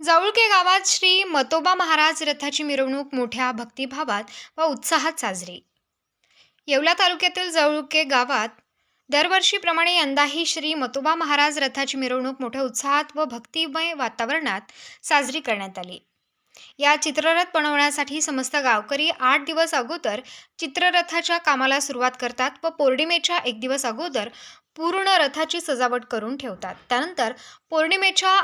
जवळके गावात श्री मतोबा महाराज रथाची मिरवणूक मोठ्या भक्तिभावात व उत्साहात साजरी. येवला तालुक्यातील जवळके गावात दरवर्षीप्रमाणे यंदाही श्री मतोबा महाराज रथाची मिरवणूक मोठ्या उत्साहात व भक्तिमय वातावरणात साजरी करण्यात आली. या चित्ररथ बनवण्यासाठी समस्त गावकरी आठ दिवस अगोदर चित्ररथाच्या कामाला सुरुवात करतात व पौर्णिमेच्या एक दिवस अगोदर पूर्ण रथाची सजावट करून ठेवतात. त्यानंतर पौर्णिमेच्या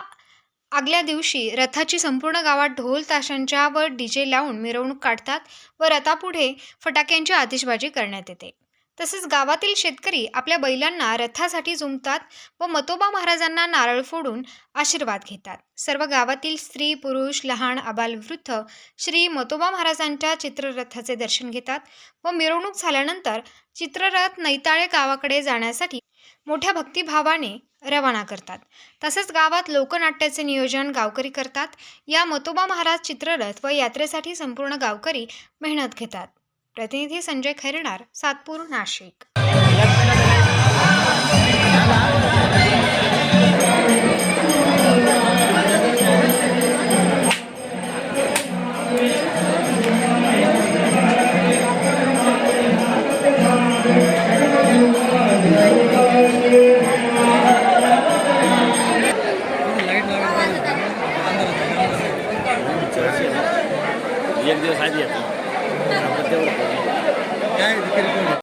आगल्या दिवशी रथाची संपूर्ण गावात ढोल ताशांच्या व डीजे लावून मिरवणूक काढतात व रथापुढे फटाक्यांची आतिषबाजी करण्यात येते. तसेच गावातील शेतकरी आपल्या बैलांना रथासाठी जुमतात व मतोबा महाराजांना नारळ फोडून आशीर्वाद घेतात. सर्व गावातील स्त्री पुरुष लहान आबालवृद्ध श्री मतोबा महाराजांच्या चित्ररथाचे दर्शन घेतात व मिरवणूक झाल्यानंतर चित्ररथ नैताळे गावाकडे जाण्यासाठी मोठ्या भक्तिभावाने रवाना करतात. तसेच गावात लोकनाट्याचे नियोजन गावकरी करतात. या मतोबा महाराज चित्ररथ व यात्रेसाठी संपूर्ण गावकरी मेहनत घेतात. प्रतिनिधी संजय खैरणार सातपूर नाशिक. एक दिवस आधी येतो काय